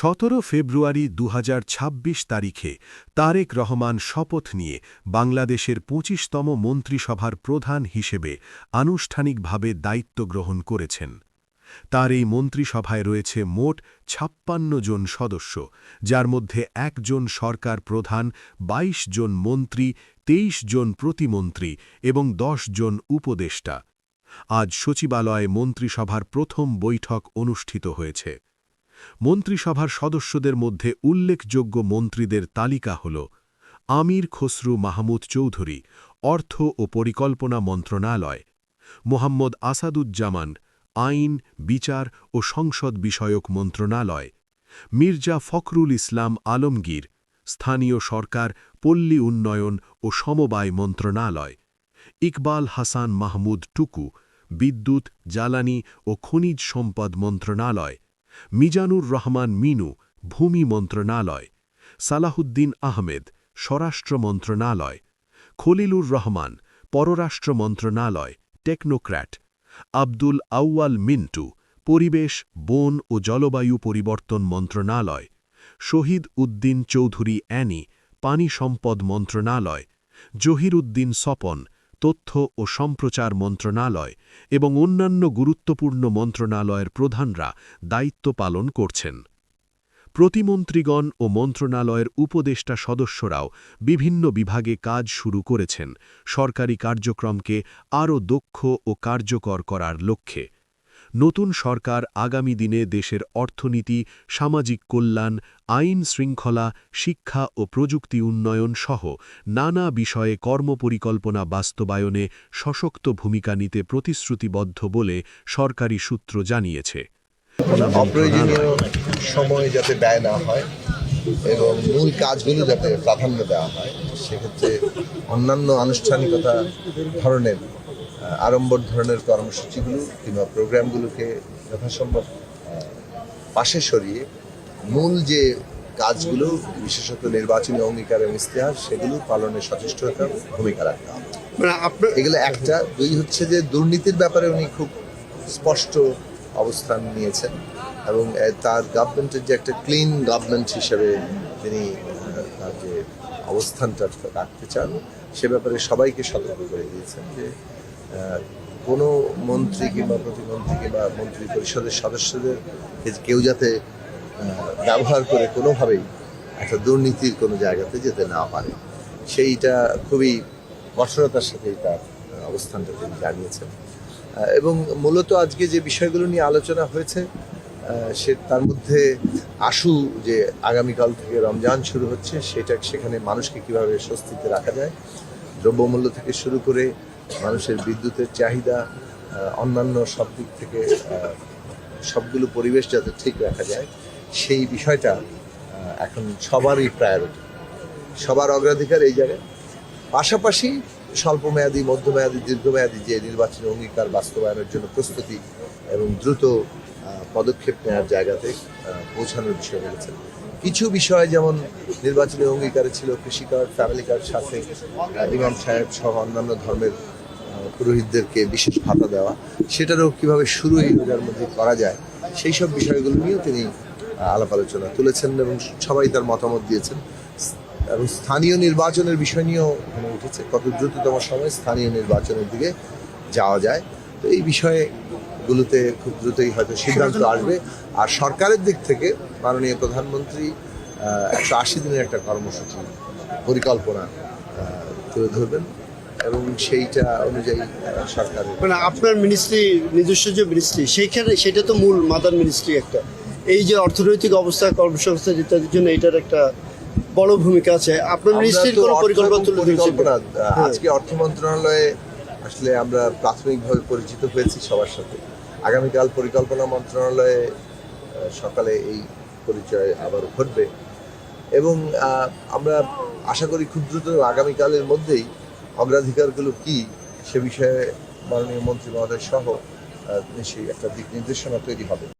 সতেরো ফেব্রুয়ারি দু হাজার ছাব্বিশ তারিখে তারেক রহমান শপথ নিয়ে বাংলাদেশের পঁচিশতম মন্ত্রিসভার প্রধান হিসেবে আনুষ্ঠানিকভাবে দায়িত্ব গ্রহণ করেছেন। তার এই মন্ত্রিসভায় রয়েছে মোট ছাপ্পান্ন জন সদস্য, যার মধ্যে একজন সরকার প্রধান ২২ জন মন্ত্রী ২৩ জন প্রতিমন্ত্রী এবং ১০ জন উপদেষ্টা। আজ সচিবালয়ে মন্ত্রিসভার প্রথম বৈঠক অনুষ্ঠিত হয়েছে। মন্ত্রিসভার সদস্যদের মধ্যে উল্লেখযোগ্য মন্ত্রীদের তালিকা হল আমির খসরু মাহমুদ চৌধুরী, অর্থ ও পরিকল্পনা মন্ত্রণালয়, মোহাম্মদ আসাদুজ্জামান, আইন, বিচার ও সংসদ বিষয়ক মন্ত্রণালয়, মির্জা ফখরুল ইসলাম আলমগীর, স্থানীয় সরকার, পল্লী উন্নয়ন ও সমবায় মন্ত্রণালয়, ইকবাল হাসান মাহমুদ টুকু, বিদ্যুৎ, জ্বালানি ও খনিজ সম্পদ মন্ত্রণালয় মিজানুর রহমান মিনু, ভূমি মন্ত্রণালয়, সালাহুদ্দিন আহমেদ, স্বরাষ্ট্র মন্ত্রণালয়, খলিলুর রহমান, পররাষ্ট্র মন্ত্রণালয়, টেকনোক্র্যাট, আব্দুল আউয়াল মিন্টু, পরিবেশ, বন ও জলবায়ু পরিবর্তন মন্ত্রণালয়, শহীদ উদ্দিন চৌধুরী অ্যানি, পানি সম্পদ মন্ত্রণালয়, জহির উদ্দিন স্বপন তথ্য ও সম্প্রচার মন্ত্রণালয় এবং অন্যান্য গুরুত্বপূর্ণ মন্ত্রণালয়ের প্রধানরা দায়িত্ব পালন করছেন। প্রতিমন্ত্রীগণ ও মন্ত্রণালয়ের উপদেষ্টা সদস্যরাও বিভিন্ন বিভাগে কাজ শুরু করেছেন। সরকারি কার্যক্রমকে আরও দক্ষ ও কার্যকর করার লক্ষ্যে। নতুন সরকার আগামী দিনে দেশের অর্থনীতি, সামাজিক কল্যাণ, আইন শৃঙ্খলা, শিক্ষা ও প্রযুক্তি উন্নয়ন সহ নানা বিষয়ে কর্মপরিকল্পনা বাস্তবায়নে সশক্ত ভূমিকা নিতে প্রতিশ্রুতিবদ্ধ বলে সরকারি সূত্র জানিয়েছে। সময় যাতে ব্যয় না হয় এবং মূল কাজগুলো যাতে প্রাধান্য দেওয়া হয়, সেক্ষেত্রে অন্যান্য আনুষ্ঠানিকতা ধরনের আড়ম্বর ধরনের কর্মসূচিগুলো কিংবা প্রোগ্রামগুলোকে যথাসম্ভব পাশে সরিয়ে মূল যে কাজগুলো বিশেষত নির্বাচনী অঙ্গীকার এবং ইস্তেহার সেগুলো পালনে সচেষ্ট হতে ভূমিকা রাখতে হবে। মানে আপনার এগুলো একটা। দুই হচ্ছে যে দুর্নীতির ব্যাপারে উনি খুব স্পষ্ট অবস্থান নিয়েছেন এবং তার গভর্নমেন্টের যে একটা ক্লিন গভর্নমেন্ট হিসেবে তিনি তার যে অবস্থানটা রাখতে চান সে ব্যাপারে সবাইকে সতর্ক করে দিয়েছেন যে কোনো মন্ত্রী কিংবা প্রতিমন্ত্রী কিংবা মন্ত্রী পরিষদের সদস্যদের কেউ যাতে ব্যবহার করে কোনোভাবেই একটা দুর্নীতির কোনো জায়গাতে যেতে না পারে। সেইটা খুবই কঠোরতার সাথেই তার অবস্থানটা তিনি জানিয়েছেন। এবং মূলত আজকে যে বিষয়গুলো নিয়ে আলোচনা হয়েছে সে, তার মধ্যে আশু যে আগামীকাল থেকে রমজান শুরু হচ্ছে, সেটা সেখানে মানুষকে কীভাবে স্বস্তিতে রাখা যায়, দ্রব্যমূল্য থেকে শুরু করে মানুষের বিদ্যুতের চাহিদা অন্যান্য সব দিক থেকে সবগুলো পরিবেশ যাতে ঠিক রাখা যায়, সেই বিষয়টা এখন সবারই প্রায়োরিটি সবার অগ্রাধিকার এই জায়গায়। পাশাপাশি স্বল্পমেয়াদী, মধ্যমেয়াদী, দীর্ঘমেয়াদী যে নির্বাচনী অঙ্গীকার বাস্তবায়নের জন্য প্রস্তুতি এবং দ্রুত পদক্ষেপ নেওয়ার জায়গাতে পৌঁছানোর বিষয় বলেছেন। কিছু বিষয় যেমন নির্বাচনী অঙ্গীকারে ছিল কৃষি কার্ড, ফ্যামিলি কার্ড, সাথে ইমাম সাহেব সহ অন্যান্য ধর্মের পুরোহিতদেরকে বিশেষ ভাতা দেওয়া সেটারও কীভাবে শুরু এই রোজার মধ্যে করা যায় সেই সব বিষয়গুলো নিয়েও তিনি আলাপ আলোচনা তুলেছেন এবং সবাই তার মতামত দিয়েছেন। এবং স্থানীয় নির্বাচনের বিষয় নিয়েও উঠেছে কত দ্রুততম সময় স্থানীয় নির্বাচনের দিকে যাওয়া যায়। তো এই বিষয়গুলোতে খুব দ্রুতই হয়তো সিদ্ধান্ত আসবে। আর সরকারের দিক থেকে মাননীয় প্রধানমন্ত্রী একশো আশি দিনের একটা কর্মসূচি পরিকল্পনা তুলে ধরবেন। এবং সেইটা অনুযায়ী সরকারের মানে আপনার মিনিস্ট্রি নিজস্ব যে মিনিস্ট্রি সেইখানে সেটা তো মূল মাদার মিনিস্ট্রি একটা। এই যে অর্থনৈতিক অবস্থা কর্মসংস্থান ইত্যাদির জন্য এটার একটা বড় ভূমিকা আছে। আপনার আমরা মিনিস্ট্রির কোনো পরিকল্পনা তুলে পরিকল্পনা হ্যাঁ। আজকে অর্থ মন্ত্রণালয়ে আসলে আমরা প্রাথমিকভাবে পরিচিত হয়েছি সবার সাথে। আগামীকাল পরিকল্পনা মন্ত্রণালয়ে সকালে এই পরিচয় আবার ঘটবে। এবং আহ, আমরা আশা করি খুব দ্রুত আগামীকালের মধ্যেই অগ্রাধিকারগুলো কি সে বিষয়ে মাননীয় মন্ত্রী মহোদয় সহ সেই একটা দিক নির্দেশনা তৈরি হবে।